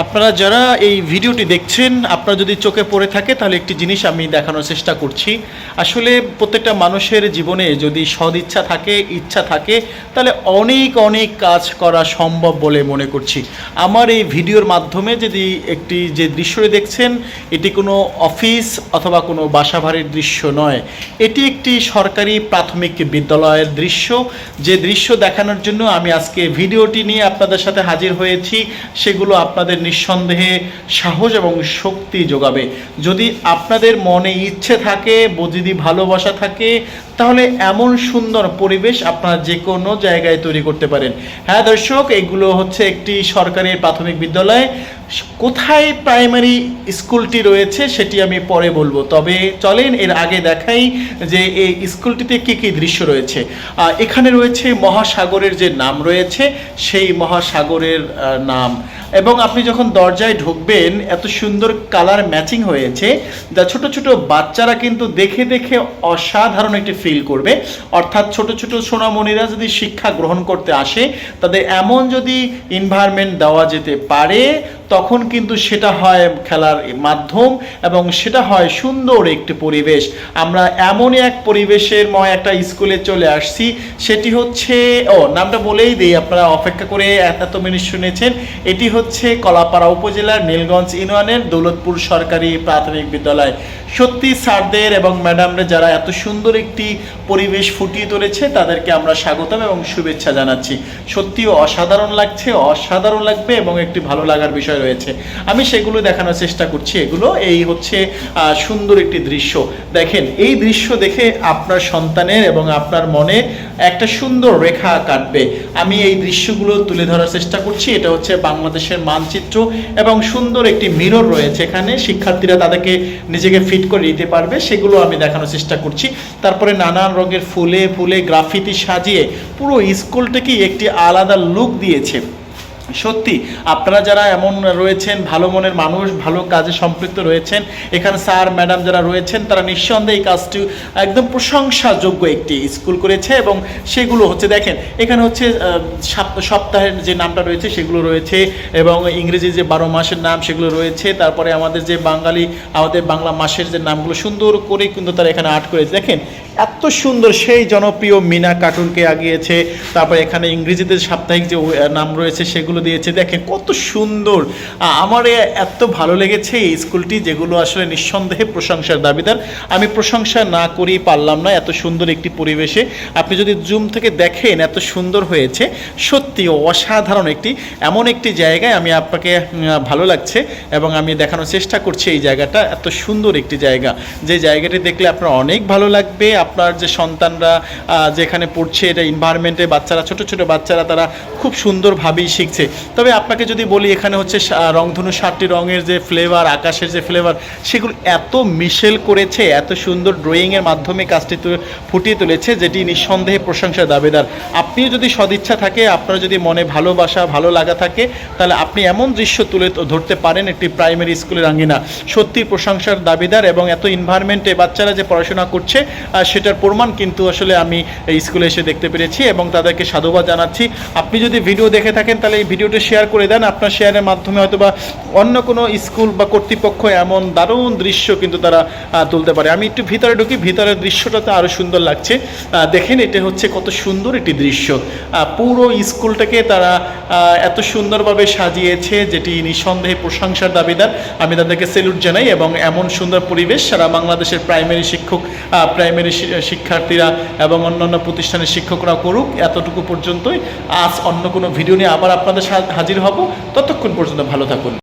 আপনারা যারা এই ভিডিওটি দেখছেন, আপনারা যদি চোখে পড়ে থাকে, তাহলে একটি জিনিস আমি দেখানোর চেষ্টা করছি। আসলে প্রত্যেকটা মানুষের জীবনে যদি সদিচ্ছা থাকে, ইচ্ছা থাকে, তাহলে অনেক অনেক কাজ করা সম্ভব বলে মনে করছি। আমার এই ভিডিওর মাধ্যমে যদি একটি যে দৃশ্যটি দেখছেন, এটি কোনো অফিস অথবা কোনো বাসাবাড়ির দৃশ্য নয়। এটি একটি সরকারি প্রাথমিক বিদ্যালয়ের দৃশ্য। যে দৃশ্য দেখানোর জন্য আমি আজকে ভিডিওটি নিয়ে আপনাদের সাথে হাজির হয়েছি, সেগুলো আপনাদের নিঃসন্দেহে সাহস এবং শক্তি যোগাবে। যদি আপনাদের মনে ইচ্ছে থাকে, যদি ভালোবাসা থাকে, তাহলে এমন সুন্দর পরিবেশ আপনারা যে কোনো জায়গায় তৈরি করতে পারেন। হ্যাঁ দর্শক, এগুলো হচ্ছে একটি সরকারি প্রাথমিক বিদ্যালয়। কোথায় প্রাইমারি স্কুলটি রয়েছে সেটি আমি পরে বলব। তবে চলেন এর আগে দেখাই যে এই স্কুলটিতে কি কি দৃশ্য রয়েছে। এখানে রয়েছে মহাসাগরের যে নাম রয়েছে, সেই মহাসাগরের নাম। এবং আপনি যখন দরজায় ঢুকবেন, এত সুন্দর কালার ম্যাচিং হয়েছে, যা ছোট ছোট বাচ্চারা কিন্তু দেখে দেখে অসাধারণ একটি ফিল করবে। অর্থাৎ ছোট ছোট সোনামণিরা যদি শিক্ষা গ্রহণ করতে আসে, তাদের এমন যদি এনভায়রনমেন্ট দেওয়া যেতে পারে তখন কিন্তু সেটা হয় খেলার মাধ্যম এবং সেটা হয় সুন্দর একটি পরিবেশ। আমরা এমনই এক পরিবেশের ময় একটা স্কুলে চলে আসছি, সেটি হচ্ছে, ও, নামটা বলেই দিই, আপনারা অপেক্ষা করে এত এত মিনিট শুনেছেন। এটি হচ্ছে কলাপাড়া উপজেলার নীলগঞ্জ ইউনিয়নের দৌলতপুর সরকারি প্রাথমিক বিদ্যালয়। সত্যি স্যারদের এবং ম্যাডামরা যারা এত সুন্দর একটি পরিবেশ ফুটিয়ে তুলেছে, তাদেরকে আমরা স্বাগতম এবং শুভেচ্ছা জানাচ্ছি। সত্যি অসাধারণ লাগছে, অসাধারণ লাগবে এবং একটি ভালো লাগার বিষয় রয়েছে। আমি সেগুলো দেখানোর চেষ্টা করছি। এগুলো, এই হচ্ছে সুন্দর একটি দৃশ্য। দেখেন, এই দৃশ্য দেখে আপনার সন্তানের এবং আপনার মনে একটা সুন্দর রেখা কাটবে। আমি এই দৃশ্যগুলো তুলে ধরার চেষ্টা করছি। এটা হচ্ছে বাংলাদেশের মানচিত্র এবং সুন্দর একটি মিরর রয়েছে এখানে। শিক্ষার্থীরা তাদেরকে নিজেকে ফিট করে নিতে পারবে। সেগুলো আমি দেখানোর চেষ্টা করছি। তারপরে নানান রঙের ফুলে ফুলে গ্রাফিতি সাজিয়ে পুরো স্কুলটাকেই একটি আলাদা লুক দিয়েছে। সত্যি, আপনারা যারা এমন রয়েছেন, ভালো মনের মানুষ, ভালো কাজে সম্পৃক্ত রয়েছেন, এখানে স্যার, ম্যাডাম যারা রয়েছেন, তারা নিঃসন্দেহে এই কাজটি একদম প্রশংসাযোগ্য একটি স্কুল করেছে এবং সেগুলো হচ্ছে, দেখেন, এখানে হচ্ছে সপ্তাহের যে নামটা রয়েছে, সেগুলো রয়েছে এবং ইংরেজি যে বারো মাসের নাম, সেগুলো রয়েছে। তারপরে আমাদের যে বাঙালি, আমাদের বাংলা মাসের যে নামগুলো, সুন্দর করে কিন্তু তারা এখানে আর্ট করেছে। দেখেন, এত সুন্দর সেই জনপ্রিয় মিনা কার্টুনকে আগিয়েছে। তারপরে এখানে ইংরেজিতে সাপ্তাহিক যে নাম রয়েছে, সেগুলো দিয়েছে। দেখেন, কত সুন্দর। আমার এত ভালো লেগেছে এই স্কুলটি, যেগুলো আসলে নিঃসন্দেহে প্রশংসার দাবিদার। আমি প্রশংসা না করেই পারলাম না এত সুন্দর একটি পরিবেশে। আপনি যদি জুম থেকে দেখেন, এত সুন্দর হয়েছে। সত্যি অসাধারণ একটি, এমন একটি জায়গায় আমি আপনাকে ভালো লাগছে এবং আমি দেখানোর চেষ্টা করছি এই জায়গাটা। এত সুন্দর একটি জায়গা। যে জায়গাটি দেখলে আপনার অনেক ভালো লাগবে। আপনার যে সন্তানরা যেখানে পড়ছে, এটা এনভায়রনমেন্টে বাচ্চারা, ছোট ছোট বাচ্চারা, তারা খুব সুন্দরভাবেই শিখছে। তবে আপনাকে যদি বলি, এখানে হচ্ছে রংধনু সাতটি রঙের যে ফ্লেভার আকাশের যে ফ্লেভার সেগুলো এত মিশেল করেছে, এত সুন্দর ড্রয়িংয়ের মাধ্যমে কাজটি ফুটিয়ে তুলেছে, যেটি নিঃসন্দেহে প্রশংসা দাবিদার। আপনিও যদি সদিচ্ছা থাকে, আপনার যদি মনে ভালোবাসা, ভালো লাগা থাকে, তাহলে আপনি এমন দৃশ্য তুলে ধরতে পারেন একটি প্রাইমারি স্কুলের আঙ্গিনা। সত্যি প্রশংসার দাবিদার এবং এত এনভায়রনমেন্টে বাচ্চারা যে পড়াশোনা করছে সেটার প্রমাণ কিন্তু আসলে আমি এই স্কুলে এসে দেখতে পেরেছি এবং তাদেরকে সাধুবাদ জানাচ্ছি। আপনি যদি ভিডিও দেখে থাকেন, তাহলে এই ভিডিওটি শেয়ার করে দেন। আপনার শেয়ারের মাধ্যমে হয়তো বা অন্য কোনো স্কুল বা কর্তৃপক্ষ এমন দারুণ দৃশ্য কিন্তু তারা তুলতে পারে। আমি একটু ভিতরে ঢুকি, ভিতরের দৃশ্যটাতে আরও সুন্দর লাগছে। দেখেন, এটা হচ্ছে কত সুন্দর একটি দৃশ্য। আহ, পুরো স্কুলটাকে তারা এত সুন্দরভাবে সাজিয়েছে যেটি নিঃসন্দেহে প্রশংসার দাবিদার। আমি তাদেরকে সেলুট জানাই এবং এমন সুন্দর পরিবেশ সারা বাংলাদেশের প্রাইমারি শিক্ষক প্রাইমারি শিক্ষার্থীরা এবং অন্যান্য প্রতিষ্ঠানের শিক্ষকরা করুক। এতটুকু পর্যন্তই। আজ অন্য কোনো ভিডিও নিয়ে আবার আপনাদের হাজির হব। ততক্ষণ পর্যন্ত ভালো থাকুন।